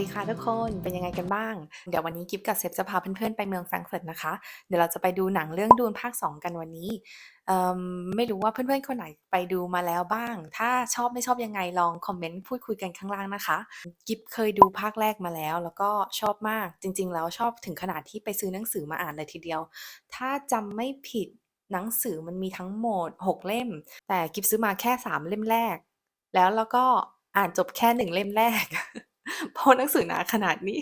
ดีค่ะทุกคนเป็นยังไงกันบ้าง เดี๋ยววันนี้กิฟกับเซฟจะพาเพื่อนๆไปเมืองแฟรงก์เฟิร์ตนะคะ เดี๋ยวเราจะไปดูหนังเรื่องดูนภาค 2 กันวันนี้ไม่รู้ว่าเพื่อนๆคนไหนไปดูมาแล้วบ้าง ถ้าชอบไม่ชอบยังไงลองคอมเมนต์พูดคุยกันข้างล่างนะคะ กิฟเคยดูภาคแรกมาแล้ว แล้วก็ชอบมากจริง ๆ แล้วชอบถึงขนาดที่ไปซื้อหนังสือมาอ่านเลยทีเดียว ถ้าจำไม่ผิดหนังสือมันมีทั้งหมด 6 เล่ม แต่กิฟซื้อมาแค่ 3 เล่มแรก แล้วเราก็อ่านจบแค่1เล่มแรก เพราะหนังสือหนาขนาดนี้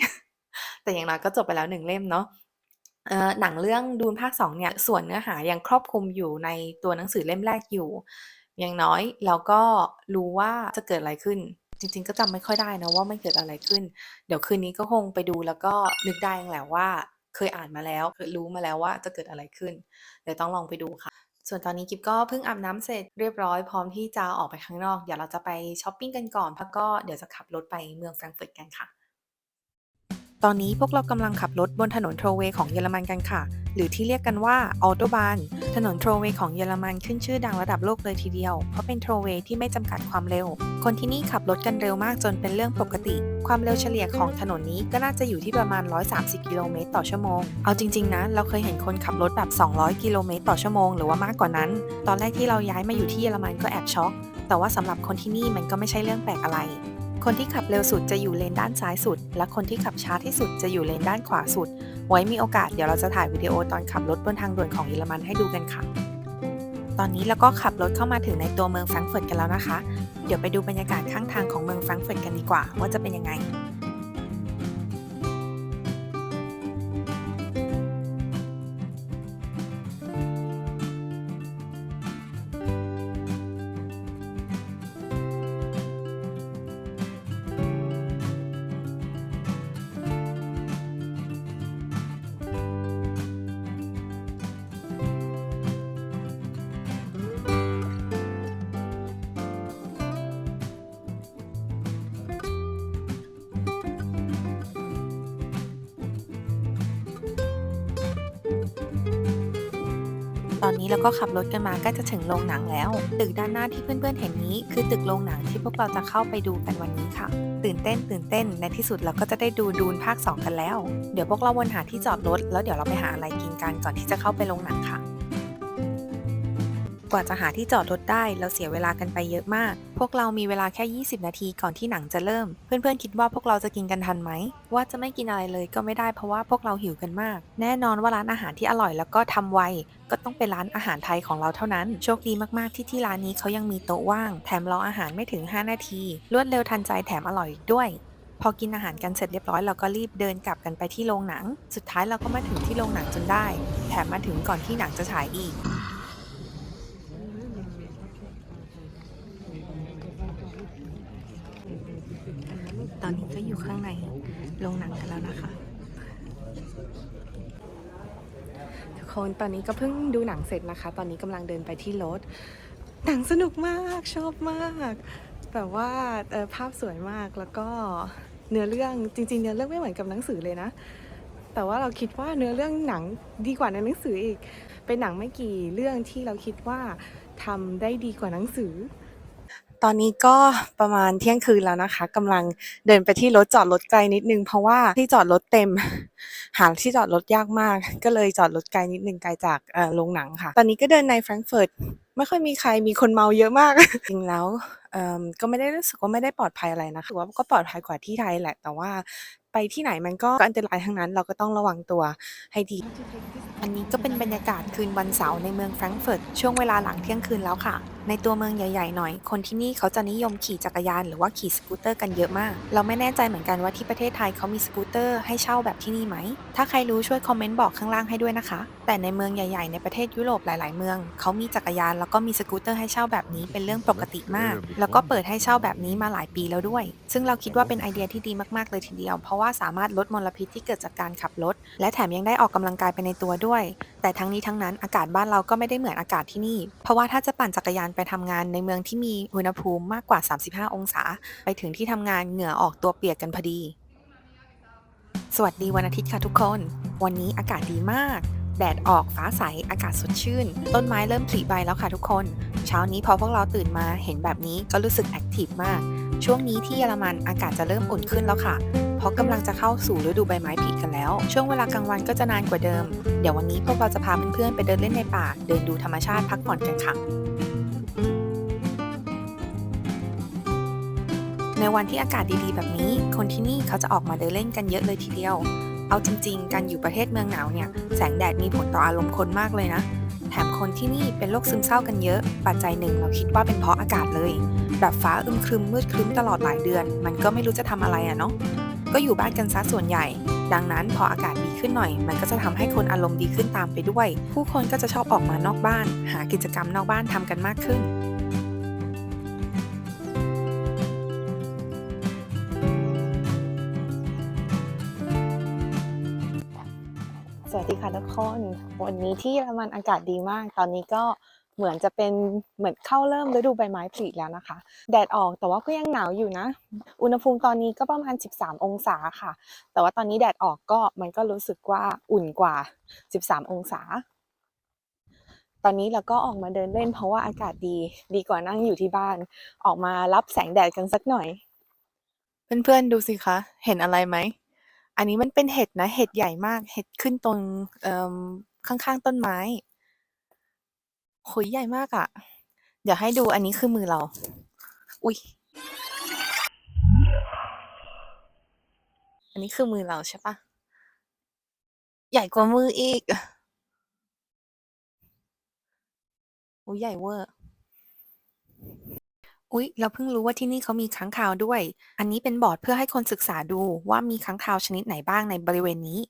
แต่อย่างน้อยก็จบไปแล้ว1เล่มเนาะเออหนังเรื่องดูนภาค2เนี่ยส่วนเนื้อหายังครอบคลุมอยู่ในตัวหนังสือเล่มแรกอยู่ อย่างน้อยเราก็รู้ว่าจะเกิดอะไรขึ้น จริงๆ ก็จำไม่ค่อยได้นะว่ามันเกิดอะไรขึ้น เดี๋ยวคืนนี้ก็คงไปดูแล้วก็นึกได้แหละว่า เคยอ่านมาแล้วเคยรู้มาแล้วว่าจะเกิดอะไรขึ้นเดี๋ยวต้องลองไปดูค่ะ ส่วนตอนนี้กิฟก็เพิ่งอาบน้ำเสร็จเรียบร้อยพร้อมที่จะออกไปข้างนอก เดี๋ยวเราจะไปช้อปปิ้งกันก่อนแล้วก็เดี๋ยวจะขับรถไปเมืองแฟรงก์เฟิร์ตกันค่ะ ตอนนี้พวกเรากำลังขับรถบนถนนโทรเวย์ของเยอรมันกันค่ะ หรือที่เรียกกันว่าออโตบานถนนโทรเวย์ของเยอรมันขึ้นชื่อดังระดับโลกเลยทีเดียว เพราะเป็นโทรเวย์ที่ไม่จำกัดความเร็ว คนที่นี่ขับรถกันเร็วมากจนเป็นเรื่องปกติ ความเร็วเฉลี่ยของถนนนี้ก็น่าจะอยู่ที่ประมาณ 130 กิโลเมตรต่อชั่วโมง เอาจริง ๆ นะ เราเคยเห็นคนขับรถแบบ 200 กิโลเมตรต่อชั่วโมงหรือว่ามากกว่านั้น ตอนแรกที่เราย้ายมาอยู่ที่เยอรมันก็แอบช็อกแต่ว่าสำหรับคนที่นี่มันก็ไม่ใช่เรื่องแปลกอะไร คนที่ขับเร็วสุดจะอยู่เลนด้านซ้ายสุด และคนที่ขับช้าที่สุดจะอยู่เลนด้านขวาสุด ไว้มีโอกาสเดี๋ยวเราจะถ่ายวิดีโอตอนขับรถบนทางด่วนของเยอรมันให้ดูกันค่ะ ตอนนี้เราก็ขับรถเข้ามาถึงในตัวเมืองแฟรงก์เฟิร์ตกันแล้วนะคะ เดี๋ยวไปดูบรรยากาศข้างทางของเมืองแฟรงก์เฟิร์ตกันดีกว่าว่าจะเป็นยังไง อนนี้เราก็ขับรถกันมาใกล้จะถึงโรงหนังแล้ว ตึกด้านหน้าที่เพื่อนๆเห็นนี้คือตึกโรงหนังที่พวกเราจะเข้าไปดูกันวันนี้ค่ะ ตื่นเต้นตื่นเต้นในที่สุดเราก็จะได้ดูดูนภาค 2 กันแล้ว เดี๋ยวพวกเราวนหาที่จอดรถแล้วเดี๋ยวเราไปหาอะไรกินกันก่อนที่จะเข้าไปโรงหนังค่ะ ว่าจะหาที่จอดรถได้เราเสียเวลากันไปเยอะมาก พวกเรามีเวลาแค่ 20 นาทีก่อนที่หนังจะเริ่ม เพื่อนๆคิดว่าพวกเราจะกินกันทันไหม ว่าจะไม่กินอะไรเลยก็ไม่ได้เพราะว่าพวกเราหิวกันมาก แน่นอนว่าร้านอาหารที่อร่อยแล้วก็ทำไวก็ต้องเป็นร้านอาหารไทยของเราเท่านั้น โชคดีมากๆที่ที่ร้านนี้เขายังมีโต๊ะว่าง แถมรออาหารไม่ถึง 5 นาที รวดเร็วทันใจแถมอร่อยอีกด้วยพอกินอาหารกันเสร็จเรียบร้อยเราก็รีบเดินกลับกันไปที่โรงหนัง สุดท้ายเราก็มาถึงที่โรงหนังจนได้ แถมมาถึงก่อนที่หนังจะฉายอีก ตอนนี้ก็อยู่ข้างใน งหนังกันแล้วนะคะ ทุกคนตอนนี้ก็เพิ่งดูหนังเสร็จนะคะ ตอนนี้กำลังเดินไปที่รถ หนังสนุกมากชอบมากแบบว่าภาพสวยมากแล้วก็เนื้อเรื่องจริง ๆ เนื้อเรื่องไม่เหมือนกับหนังสือเลยนะ แต่ว่าเราคิดว่าเนื้อเรื่องหนังดีกว่าในหนังสืออีก เป็นหนังไม่กี่เรื่องที่เราคิดว่าทำได้ดีกว่าหนังสือ ตอนนี้ก็ประมาณเที่ยงคืนแล้วนะคะกำลังเดินไปที่รถจอดรถไกลนิดนึง เพราะว่าที่จอดรถเต็ม หาที่จอดรถยากมาก ก็เลยจอดรถไกลนิดนึงไกลจากโรงหนังค่ะ ตอนนี้ก็เดินในแฟรงก์เฟิร์ตไม่ค่อยมีใครมีคนเมาเยอะมาก จริงแล้วก็ไม่ได้รู้สึกว่าไม่ได้ปลอดภัยอะไรนะถือว่าก็ปลอดภัยกว่าที่ไทยแหละ แต่ว่าไปที่ไหนมันก็อันตรายทั้งนั้น เราก็ต้องระวังตัวให้ดี อันนี้ก็เป็นบรรยากาศคืนวันเสาร์ในเมืองแฟรงก์เฟิร์ตช่วงเวลาหลังเที่ยงคืนแล้วค่ะ ในตัวเมืองใหญ่ๆหน่อย คนที่นี่เขาจะนิยมขี่จักรยานหรือว่าขี่สกูตเตอร์กันเยอะมาก เราไม่แน่ใจเหมือนกันว่าที่ประเทศไทยเขามีสกูตเตอร์ให้เช่าแบบที่นี่ไหม ถ้าใครรู้ช่วยคอมเมนต์บอกข้างล่างให้ด้วยนะคะ แต่ในเมืองใหญ่ๆ ในประเทศยุโรปหลาย ๆ เมือง เขามีจักรยานแล้วก็มีสกูตเตอร์ให้เช่าแบบนี้เป็นเรื่องปกติมาก แล้วก็เปิดให้เช่าแบบนี้มาหลายปีแล้วด้วย ซึ่งเราคิดว่าเป็นไอเดียที่ดีมากๆเลยทีเดียว เพราะว่าสามารถลดมลพิษที่เกิดจากการขับรถ และแถมยังได้ออกกำลังกายไปในตัวด้วย แต่ทั้งนี้ทั้งนั้นอากาศบ้านเราก็ไม่ได้เหมือนอากาศที่นี่ เพราะว่าถ้าจะปั่นจักรยานไปทำงานในเมืองที่มีอุณหภูมิมากกว่า 35 องศา ไปถึงที่ทำงานเหงื่อออกตัวเปียกกันพอดี สวัสดีวันอาทิตย์ค่ะทุกคน วันนี้อากาศดีมาก แดดออกฟ้าใส อากาศสดชื่น ต้นไม้เริ่มผลิใบแล้วค่ะทุกคน เช้านี้พอพวกเราตื่นมาเห็นแบบนี้ก็รู้สึกแอคทีฟมาก ช่วงนี้ที่เยอรมันอากาศจะเริ่มอุ่นขึ้นแล้วค่ะเพราะกำลังจะเข้าสู่ฤดูใบไม้ผลิกันแล้ว ช่วงเวลากลางวันก็จะนานกว่าเดิม เดี๋ยววันนี้พวกเราจะพาเพื่อนๆไปเดินเล่นในป่า เดินดูธรรมชาติพักผ่อนกันค่ะ ในวันที่อากาศดีๆ แบบนี้ คนที่นี่เขาจะออกมาเดินเล่นกันเยอะเลยทีเดียว เอาจริง ๆ การอยู่ประเทศเมืองหนาวเนี่ย แสงแดดมีผลต่ออารมณ์คนมากเลยนะ แถมคนที่นี่เป็นโรคซึมเศร้ากันเยอะ ปัจจัยหนึ่งเราคิดว่าเป็นเพราะอากาศเลย แบบฟ้าอึมครึมมืดครึ้มตลอดหลายเดือน มันก็ไม่รู้จะทำอะไรอะเนาะ ก็อยู่บ้านกันซะส่วนใหญ่ ดังนั้นพออากาศดีขึ้นหน่อย มันก็จะทำให้คนอารมณ์ดีขึ้นตามไปด้วย ผู้คนก็จะชอบออกมานอกบ้าน หากิจกรรมนอกบ้านทำกันมากขึ้น วัสดีค่ะทุกคน วันนี้ที่เยอรมันอากาศดีมาก ตอนนี้ก็เหมือนจะเป็นเหมือนเข้าเริ่มฤดูใบไม้ผลิแล้วนะคะ แดดออกแต่ว่าก็ยังหนาวอยู่นะ อุณหภูมิตอนนี้ก็ประมาณ 13 องศาค่ะ แต่ว่าตอนนี้แดดออกก็มันก็รู้สึกว่าอุ่นกว่า 13 องศา ตอนนี้เราก็ออกมาเดินเล่น เพราะว่าอากาศดีดีกว่านั่งอยู่ที่บ้าน ออกมารับแสงแดดกันสักหน่อย เพื่อนๆดูสิคะ เห็นอะไรไหม อันนี้มันเป็นเห็ดนะ เห็ดใหญ่มาก เห็ดขึ้นตรงเอ่อข้างๆต้นไม้โอ้โฮใหญ่มากอะเดี๋ยวให้ดูอันนี้คือมือเรา อุ๊ยอันนี้คือมือเราใช่ปล่า?ใหญ่กว่ามืออีก อุ๊ยใหญ่เวอร์ อุ๊ย เราเพิ่งรู้ว่าที่นี่เขามีค้างคาวด้วย อันนี้เป็นบอร์ดเพื่อให้คนศึกษาดูว่ามีค้างคาวชนิดไหนบ้างในบริเวณนี้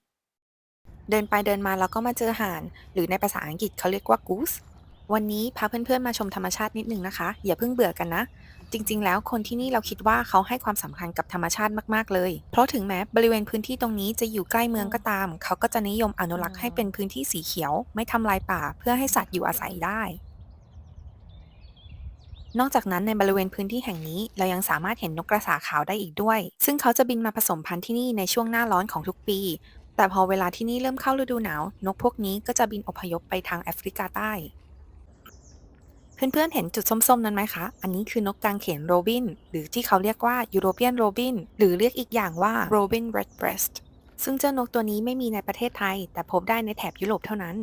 เดินไปเดินมาเราก็มาเจอห่าน หรือในภาษาอังกฤษเขาเรียกว่า Goose วันนี้พาเพื่อนๆมาชมธรรมชาตินิดหนึ่งนะคะ อย่าเพิ่งเบื่อกันนะ จริง ๆ แล้วคนที่นี่เราคิดว่าเขาให้ความสำคัญกับธรรมชาติมากๆเลย เพราะถึงแม้บริเวณพื้นที่ตรงนี้จะอยู่ใกล้เมืองก็ตาม เขาก็จะนิยมอนุรักษ์ให้เป็นพื้นที่สีเขียว ไม่ทำลายป่า เพื่อให้สัตว์อยู่อาศัยได้ นอกจากนั้นในบริเวณพื้นที่แห่งนี้ เรายังสามารถเห็นนกกระสาขาวได้อีกด้วย ซึ่งเขาจะบินมาผสมพันธุ์ที่นี่ในช่วงหน้าร้อนของทุกปี แต่พอเวลาที่นี่เริ่มเข้าฤดูหนาว นกพวกนี้ก็จะบินอพยพไปทางแอฟริกาใต้ เพื่อนๆเห็นจุดส้มๆ นั้นไหมคะ อันนี้คือนกกางเขนโรบิน หรือที่เขาเรียกว่า European Robin หรือเรียกอีกอย่างว่า Robin Redbreast ซึ่งเจ้านกตัวนี้ไม่มีในประเทศไทย แต่พบได้ในแถบยุโรปเท่านั้น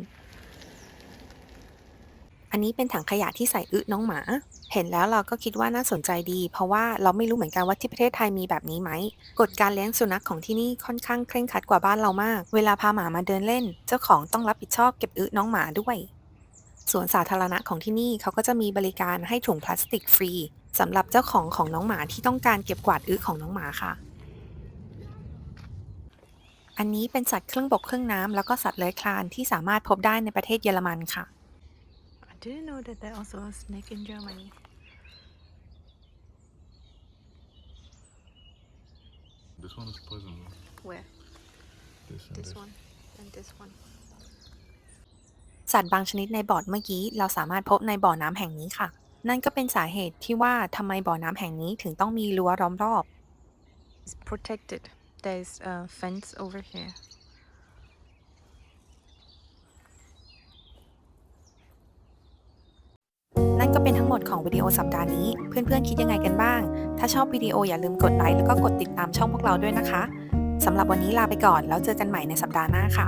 อันนี้เป็นถังขยะที่ใส่อึน้องหมา เห็นแล้วเราก็คิดว่าน่าสนใจดี เพราะว่าเราไม่รู้เหมือนกันว่าที่ประเทศไทยมีแบบนี้ไหม กฎการเลี้ยงสุนัขของที่นี่ค่อนข้างเคร่งครัดกว่าบ้านเรามาก เวลาพาหมามาเดินเล่น เจ้าของต้องรับผิดชอบเก็บอึน้องหมาด้วยสวนสาธารณะของที่นี่เขาก็จะมีบริการให้ถุงพลาสติกฟรีสำหรับเจ้าของของน้องหมาที่ต้องการเก็บกวาดอึของน้องหมาค่ะ อันนี้เป็นสัตว์เครึ่องบกเครึ่องน้ำแล้วก็สัตว์เลื้อยคลานที่สามารถพบได้ในประเทศเยอรมันค่ะ didn't know that there also a snake in Germany. This one is poison. though. Where? This and This this. one and this one. สัตว์บางชนิดในบอร์ดเมื่อกี้เราสามารถพบในบ่อน้ำแห่งนี้ค่ะ นั่นก็เป็นสาเหตุที่ว่าทำไมบ่อน้ำแห่งนี้ถึงต้องมีรั้วล้อมรอบ It's protected. There's a fence over here. นั่นก็ เป็นทั้งหมดของวิดีโอสัปดาห์นี้ เพื่อนๆคิดยังไงกันบ้าง ถ้าชอบวิดีโออย่าลืมกดไลค์แล้วก็กดติดตามช่องพวกเราด้วยนะคะสำหรับวันนี้ลาไปก่อนแล้วเจอกันใหม่ในสัปดาห์หน้าค่ะ